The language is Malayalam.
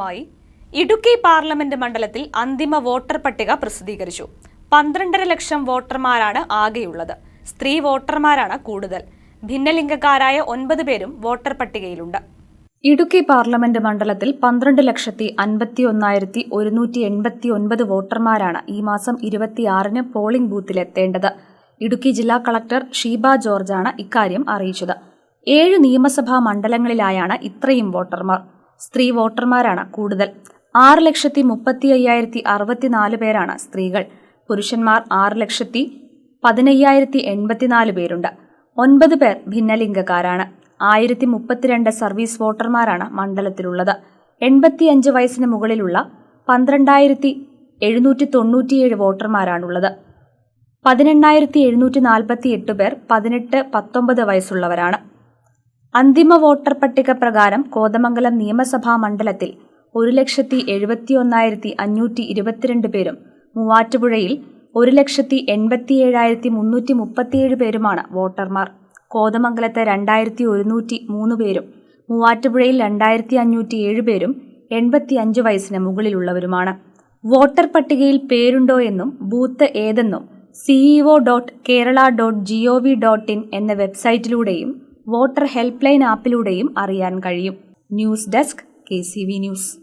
മായി ഇടുക്കി പാർലമെന്റ് മണ്ഡലത്തിൽ അന്തിമ വോട്ടർ പട്ടിക പ്രസിദ്ധീകരിച്ചു. പന്ത്രണ്ടര ലക്ഷം വോട്ടർമാരാണ് ആകെയുള്ളത്. സ്ത്രീ വോട്ടർമാരാണ് കൂടുതൽ. ഭിന്നലിംഗക്കാരായ ഒൻപത് പേരും വോട്ടർ പട്ടികയിലുണ്ട്. ഇടുക്കി പാർലമെന്റ് മണ്ഡലത്തിൽ പന്ത്രണ്ട് ലക്ഷത്തി അൻപത്തി ഒന്നായിരത്തി ഒരുന്നൂറ്റി എൺപത്തി ഒൻപത് വോട്ടർമാരാണ് ഈ മാസം ഇരുപത്തിയാറിന് പോളിംഗ് ബൂത്തിലെത്തേണ്ടത്. ഇടുക്കി ജില്ലാ കളക്ടർ ഷീബ ജോർജാണ് ഇക്കാര്യം അറിയിച്ചത്. ഏഴ് നിയമസഭാ മണ്ഡലങ്ങളിലായാണ് ഇത്രയും വോട്ടർമാർ. സ്ത്രീ വോട്ടർമാരാണ് കൂടുതൽ. ആറ് ലക്ഷത്തി മുപ്പത്തി അയ്യായിരത്തി അറുപത്തിനാല് പേരാണ് സ്ത്രീകൾ. പുരുഷന്മാർ ആറ് ലക്ഷത്തി പതിനയ്യായിരത്തി എൺപത്തിനാല് പേരുണ്ട്. ഒൻപത് പേർ ഭിന്നലിംഗക്കാരാണ്. ആയിരത്തി മുപ്പത്തിരണ്ട് സർവീസ് വോട്ടർമാരാണ് മണ്ഡലത്തിലുള്ളത്. എൺപത്തിയഞ്ച് വയസ്സിന് മുകളിലുള്ള പന്ത്രണ്ടായിരത്തി എഴുന്നൂറ്റി തൊണ്ണൂറ്റിയേഴ് വോട്ടർമാരാണുള്ളത്. പതിനെണ്ണായിരത്തി എഴുന്നൂറ്റി നാൽപ്പത്തി എട്ട് പേർ പതിനെട്ട് പത്തൊമ്പത് വയസ്സുള്ളവരാണ്. അന്തിമ വോട്ടർ പട്ടിക പ്രകാരം കോതമംഗലം നിയമസഭാ മണ്ഡലത്തിൽ ഒരു ലക്ഷത്തി എഴുപത്തി ഒന്നായിരത്തി അഞ്ഞൂറ്റി ഇരുപത്തിരണ്ട് പേരും മൂവാറ്റുപുഴയിൽ ഒരു ലക്ഷത്തി എൺപത്തിയേഴായിരത്തി മുന്നൂറ്റി മുപ്പത്തിയേഴ് പേരുമാണ് വോട്ടർമാർ. കോതമംഗലത്തെ രണ്ടായിരത്തി ഒരുന്നൂറ്റി മൂന്ന് പേരും മൂവാറ്റുപുഴയിൽ രണ്ടായിരത്തി അഞ്ഞൂറ്റി ഏഴ് പേരും എൺപത്തി അഞ്ച് വയസ്സിന് മുകളിലുള്ളവരുമാണ്. വോട്ടർ പട്ടികയിൽ പേരുണ്ടോ എന്നും booth ഏതെന്നും CEO dot Kerala dot GOV dot in എന്ന വെബ്സൈറ്റിലൂടെയും വോട്ടർ ഹെൽപ്പ് ലൈൻ ആപ്പിലൂടെയും അറിയാൻ കഴിയും. News desk K news.